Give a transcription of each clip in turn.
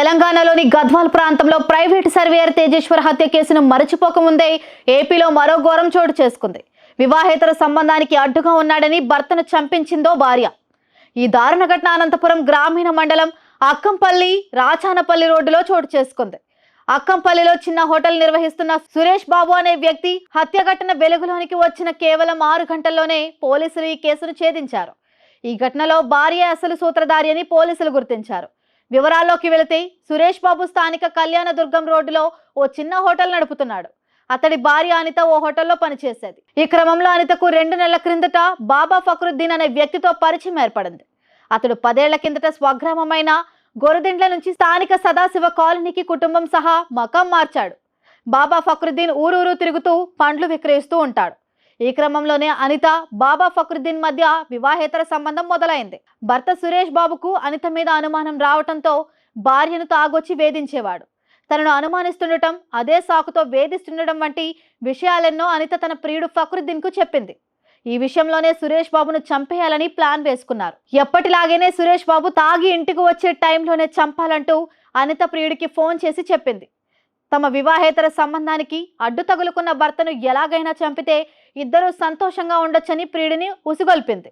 తెలంగాణలోని గద్వాల్ ప్రాంతంలో private surveyor Tejeshwar హత్య కేసును మరచిపోకముందే ఏపీలో మరో ఘోరం చోటు చేసుకుంది. వివాహేతర సంబంధానికి అడ్డుగా ఉన్నాడని భర్తను చంపించిందో భార్య. ఈ దారుణ ఘటన అనంతపురం గ్రామీణ మండలం అక్కంపల్లి రాచానపల్లి రోడ్డులో చోటు చేసుకుంది. అక్కంపల్లిలో చిన్న హోటల్ నిర్వహిస్తున్న సురేష్ బాబు అనే వ్యక్తి హత్య ఘటన వెలుగులోనికి వచ్చిన కేవలం ఆరు గంటల్లోనే పోలీసులు ఈ కేసును ఛేదించారు. ఈ ఘటనలో భార్య అసలు సూత్రధారి అని పోలీసులు గుర్తించారు. వివరాల్లోకి వెళితే సురేష్ బాబు స్థానిక కళ్యాణదుర్గం రోడ్డులో ఓ చిన్న హోటల్ నడుపుతున్నాడు. అతడి భార్య అనిత ఓ హోటల్లో పనిచేసేది. ఈ క్రమంలో అనితకు రెండు నెలల క్రిందట బాబా ఫక్రుద్దీన్ అనే వ్యక్తితో పరిచయం ఏర్పడింది. అతడు పదేళ్ళ కిందట స్వగ్రామమైన గొరదిండ్ల నుంచి స్థానిక సదాశివ కాలనీకి కుటుంబం సహా మకం మార్చాడు. బాబా ఫక్రుద్దీన్ ఊరూరు తిరుగుతూ పండ్లు విక్రయిస్తూ ఉంటాడు. ఈ క్రమంలోనే అనిత బాబా ఫక్రుద్దీన్ మధ్య వివాహేతర సంబంధం మొదలైంది. భర్త సురేష్ బాబుకు అనిత మీద అనుమానం రావటంతో భార్యను తాగొచ్చి వేధించేవాడు. తనను అనుమానిస్తుండటం అదే సాకుతో వేధిస్తుండటం వంటి విషయాలెన్నో అనిత తన ప్రియుడు ఫక్రుద్దీన్కు చెప్పింది. ఈ విషయంలోనే సురేష్ బాబును చంపేయాలని ప్లాన్ వేసుకున్నారు. ఎప్పటిలాగేనే సురేష్ బాబు తాగి ఇంటికి వచ్చే టైంలోనే చంపాలంటూ అనిత ప్రియుడికి ఫోన్ చేసి చెప్పింది. తమ వివాహేతర సంబంధానికి అడ్డు తగులుకున్న భర్తను ఎలాగైనా చంపితే ఇద్దరూ సంతోషంగా ఉండొచ్చని ప్రియుడిని ఉసిగొల్పింది.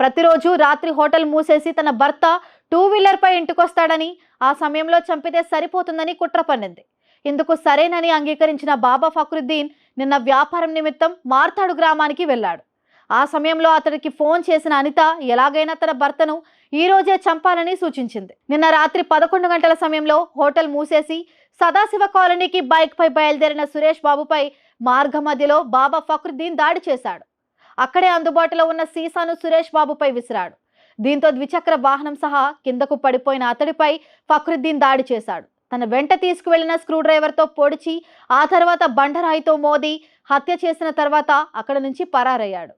ప్రతిరోజు రాత్రి హోటల్ మూసేసి తన భర్త టూ వీలర్పై ఇంటికొస్తాడని ఆ సమయంలో చంపితే సరిపోతుందని కుట్ర పన్నింది. ఇందుకు సరేనని అంగీకరించిన బాబా ఫక్రుద్దీన్ నిన్న వ్యాపారం నిమిత్తం మార్తాడు గ్రామానికి వెళ్ళాడు. ఆ సమయంలో అతడికి ఫోన్ చేసిన అనిత ఎలాగైనా తన భర్తను ఈ రోజే చంపాలని సూచించింది. నిన్న రాత్రి పదకొండు గంటల సమయంలో హోటల్ మూసేసి సదాశివ కాలనీకి బైక్పై బయలుదేరిన సురేష్ బాబుపై మార్గ మధ్యలో బాబా ఫక్రుద్దీన్ దాడి చేశాడు. అక్కడే అందుబాటులో ఉన్న సీసాను సురేష్ బాబుపై విసిరాడు. దీంతో ద్విచక్ర వాహనం సహా కిందకు పడిపోయిన అతడిపై ఫక్రుద్దీన్ దాడి చేశాడు. తన వెంట తీసుకువెళ్ళిన స్క్రూ డ్రైవర్తో పొడిచి ఆ తర్వాత బండరాయితో మోదీ హత్య చేసిన తర్వాత అక్కడ నుంచి పరారయ్యాడు.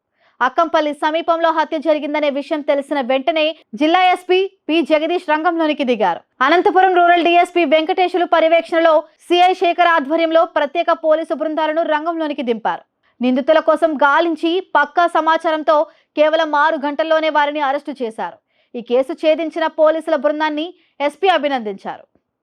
అక్కంపల్లి సమీపంలో హత్య జరిగిందనే విషయం తెలిసిన వెంటనే జిల్లా ఎస్పీ పి. జగదీష్ రంగంలోనికి దిగారు. అనంతపురం రూరల్ డీఎస్పీ వెంకటేశులు పర్యవేక్షణలో సిఐ శేఖర్ ఆధ్వర్యంలో ప్రత్యేక పోలీసు బృందాలను రంగంలోనికి దింపారు. నిందితుల కోసం గాలించి పక్కా సమాచారంతో కేవలం ఆరు గంటల్లోనే వారిని అరెస్టు చేశారు. ఈ కేసు ఛేదించిన పోలీసుల బృందాన్ని ఎస్పీ అభినందించారు.